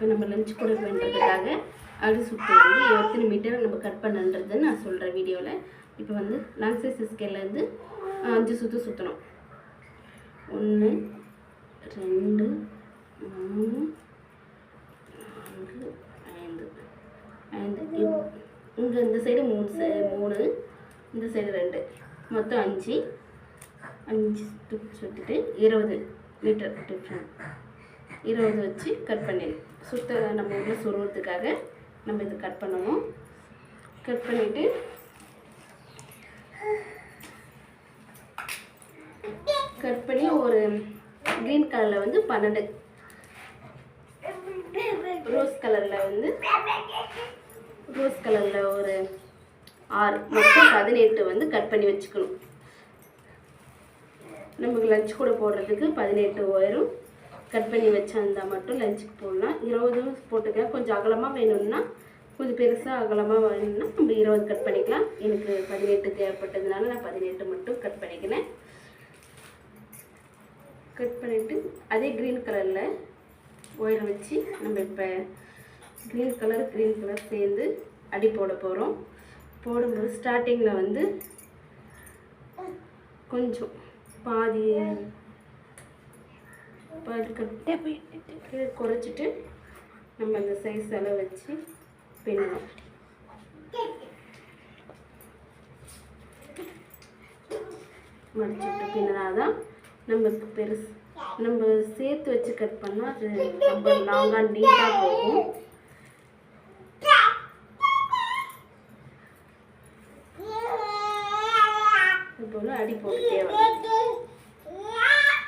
இப்போ நம்ம லஞ்ச் கூட பண்ணுறதுக்காக அடி சுட்டு வந்து எத்தனை மீட்டர் நம்ம கட் பண்ணுன்றது நான் சொல்கிறேன் வீடியோவில் இப்போ வந்து லாங் சைஸ் ஸ்கேல்லேருந்து அஞ்சு சுற்று சுற்றணும் ஒன்று ரெண்டு மூணு நான்கு ஐந்து. ஐந்து. இங்கே இந்த சைடு மூணு சை- மூணு இந்த சைடு ரெண்டு. மொத்தம் அஞ்சு. அஞ்சு சுத்து சுற்றிட்டு இருபது மீட்டர் டிஃப்ரெண்ட் இருபது வச்சு கட் பண்ணிடு. சுத்த நம்ம உள்ள சொருவதுக்காக நம்ம இது கட் பண்ணணும் கட் பண்ணிவிட்டு கட் பண்ணி ஒரு க்ரீன் கலரில் வந்து பன்னெண்டு. ரோஸ் கலரில் வந்து ரோஸ் கலரில் ஒரு ஆறு. மொத்தம் பதினெட்டு வந்து கட் பண்ணி வச்சுக்கணும். நமக்கு லஞ்ச் கூட போடுறதுக்கு பதினெட்டு ஒயரும் கட் பண்ணி வச்சிருந்தா மட்டும் லஞ்சுக்கு போடலாம். இருபதும் போட்டுக்கலாம் கொஞ்சம் அகலமாக வேணும்னா கொஞ்சம் பெருசாக அகலமாக வேணும்னா நம்ம இருபது கட் பண்ணிக்கலாம். எனக்கு பதினெட்டு தேவைப்பட்டதுனால நான் பதினெட்டு மட்டும் கட் பண்ணிக்கினேன் கட் பண்ணிவிட்டு அதே க்ரீன் கலரில் ஒயரை வச்சு நம்ம இப்போ க்ரீன் கலர் க்ரீன் கலர் சேர்ந்து அடி போட போகிறோம் போடும்போது ஸ்டார்டிங்கில் வந்து கொஞ்சம் பாதி பாதி கட்டே போயிட்டு குறைச்சிட்டு நம்ம அந்த சைஸ் அளவு வச்சு பின்னணும் மடிச்சுட்டு பின்னாதான் நம்மளுக்கு பெருசு. நம்ம சேர்த்து வச்சு கட் பண்ணால் அது ரொம்ப லாங்காக நீட்டாக போகும். இப்போ அடி போட்டுட்டே வரும்